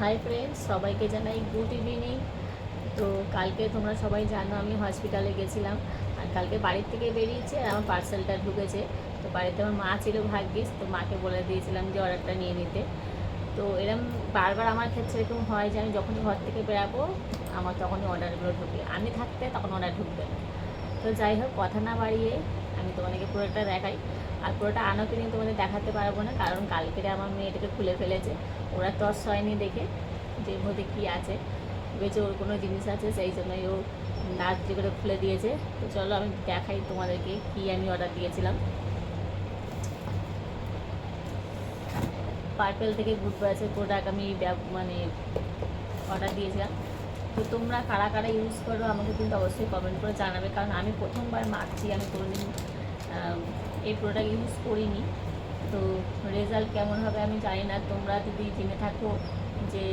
Hi friends সবাইকে জানাই good evening তো কালকে তোমরা সবাই জানো আমি হসপিটালে গেছিলাম। আর কালকে বাড়ির থেকে বেরিয়েছে আর আমার পার্সেলটা ঢুকেছে। তো বাড়িতে আমার মা ছিল ভাগ্যিস, তো মাকে বলে দিয়েছিলাম যে অর্ডারটা নিয়ে নিতে। তো এরকম বারবার আমার ক্ষেত্রে এরকম হয় যে আমি যখনই ঘর থেকে বেরাবো, আমার তখনই অর্ডারগুলো ঢুকে। আমি থাকতে তখন অর্ডার ঢুকবে না। তো যাই হোক, কথা না বাড়িয়ে আমি তোমাদেরকে পুরোটা দেখাই। আর পুরোটা আনাকে নিয়ে তোমাদের দেখাতে পারব না, কারণ কালকেরে আমার মেয়েটাকে খুলে ফেলেছে। ওরা টস হয়নি দেখে যে মধ্যে কী আছে। ভেবেছে ওর কোনো জিনিস আছে, সেই জন্যই ও নাচ করে খুলে দিয়েছে। তো চলো আমি দেখাই তোমাদেরকে কী আমি অর্ডার দিয়েছিলাম। পার্পেল থেকে গুড বাসের প্রোডাক্ট আমি মানে অর্ডার দিয়েছিলাম। তো তোমরা কারা কারা ইউজ করো, আমাকে কিন্তু অবশ্যই কমেন্ট করে জানাবে। কারণ আমি প্রথমবার মাখছি আমি কোনোদিন এই প্রোডাক্ট ইউজ করিনি। তো রেজাল্ট কেমন হবে আমি জানি না। তোমরা যদি জেনে থাকো যে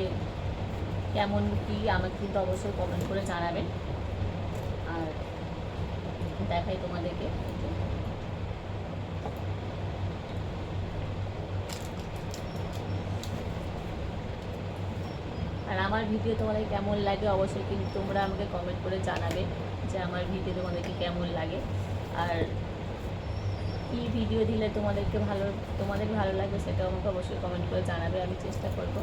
কেমন কি, আমাকে কিন্তু অবশ্যই কমেন্ট করে জানাবেন আর দেখাই তোমাদেরকে। আর আমার ভিডিও তোমাদের কেমন লাগে অবশ্যই কিন্তু তোমরা আমাকে কমেন্ট করে জানাবে যে আমার ভিডিও তোমাদেরকে কেমন লাগে। আর কী ভিডিও দিলে তোমাদেরকে ভালো, তোমাদের ভালো লাগবে সেটাও আমাকে অবশ্যই কমেন্ট করে জানাবে, আমি চেষ্টা করব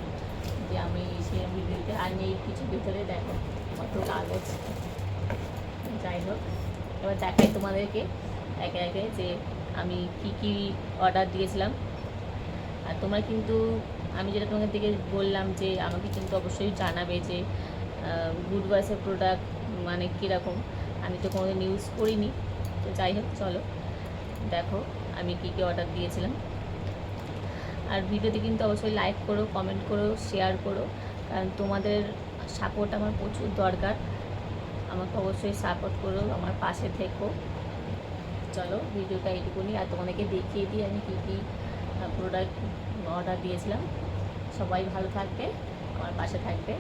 যে আমি সেই ভিডিওতে আর নেই, কিছু ভিতরে দেখো, কত কাগজ। যাই হোক, এবার দেখাই তোমাদেরকে একে একে যে আমি কি কি অর্ডার দিয়েছিলাম। আর তোমরা কিন্তু, আমি যেটা তোমাদের দিকে বললাম যে আমাকে কিন্তু অবশ্যই জানাবে যে গুড ভয়েসের প্রোডাক্ট মানে কীরকম। আমি তো কোনোদিন ইউজ করিনি, তো যাই হোক, চলো। দেখো আমি কী কী অর্ডার দিয়েছিলাম। আর ভিডিওতে কিন্তু অবশ্যই লাইক করো কমেন্ট করো শেয়ার করো। কারণ তোমাদের সাপোর্ট আমার প্রচুর দরকার। আমাকে অবশ্যই সাপোর্ট করো, আমার পাশে থেকো। চলো, ভিডিওটা এইটুকুনি। আর তোমাদেরকে দেখিয়ে দিই আমি কী কী প্রোডাক্ট অর্ডার দিয়েছিলাম। সবাই ভালো থাকবে আমার পাশে থাকবে।